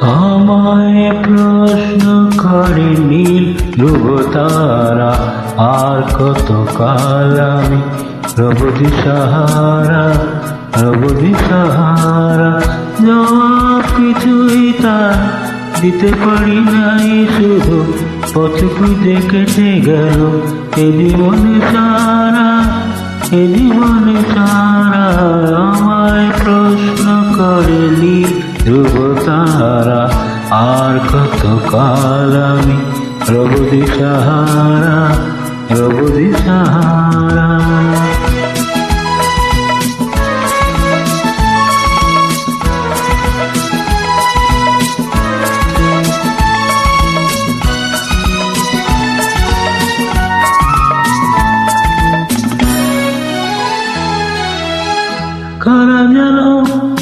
আমায় প্রশ্ন করে নীল ধ্রুব তারা আর কত কাল আমি প্রবধি সাহারা প্রবধি সাহারা জবাব কিছুই তার দিতে পারি নাই, শুধু পথ খুঁজে কেটে গেল। এ জীবন সারা, এ জীবন সারা, আমায় প্রশ্ন করে ধ্রুব তারা আর কত কাল আমি প্রবধি সাহারা প্রবধি সাহারা কারা যেন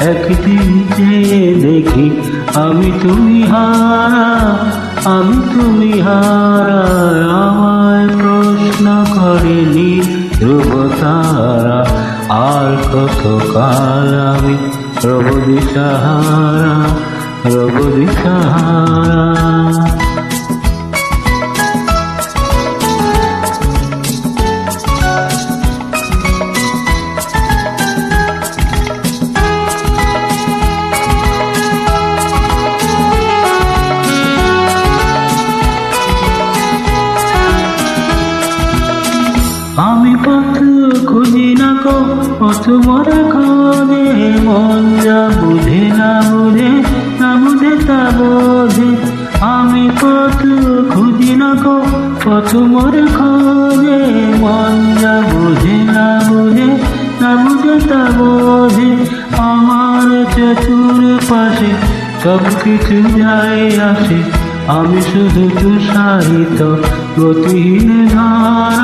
একদিন চেয়ে দেখি আমি তুমি হারা, আমি তুমি হারা। আমায় প্রশ্ন করে নি ধ্রুব তারা আর কত কাল আমি প্রবধি সাহারা। পথ খুঁজি না কো পথ মরে খোঁজে মন যা বুঝে না বুঝে না বুঝে তা বোঝে আমি পথ খুঁজি না কো পথ মরে খোঁজে মন যা বুঝে না বুঝে না বুঝে তা বোঝে আমার চতুর পাশে সব কিছু যায় আসে। আমি শুধু তুষারিত গতিহীন ধারা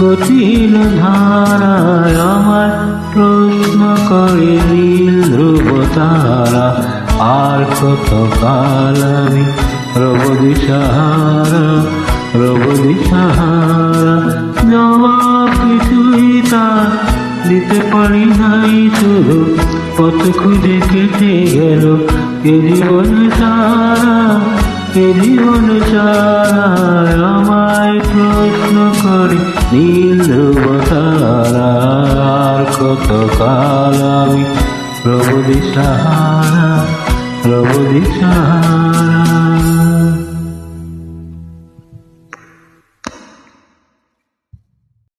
গতিহীন ধারায় আমার প্রশ্ন করে নীল ধ্রুব তারা, আর কত কাল আমি প্রবধি সাহারা প্রবধি সাহারা জবাব কিছুই তার দিতে পারি নাই শুধু পথ খুঁজে কেটে গেল এ জীবন এ জীবন সারা আমায় প্রশ্ন করে নীল কত কাল আমি সাহারা প্রবধি সাহারা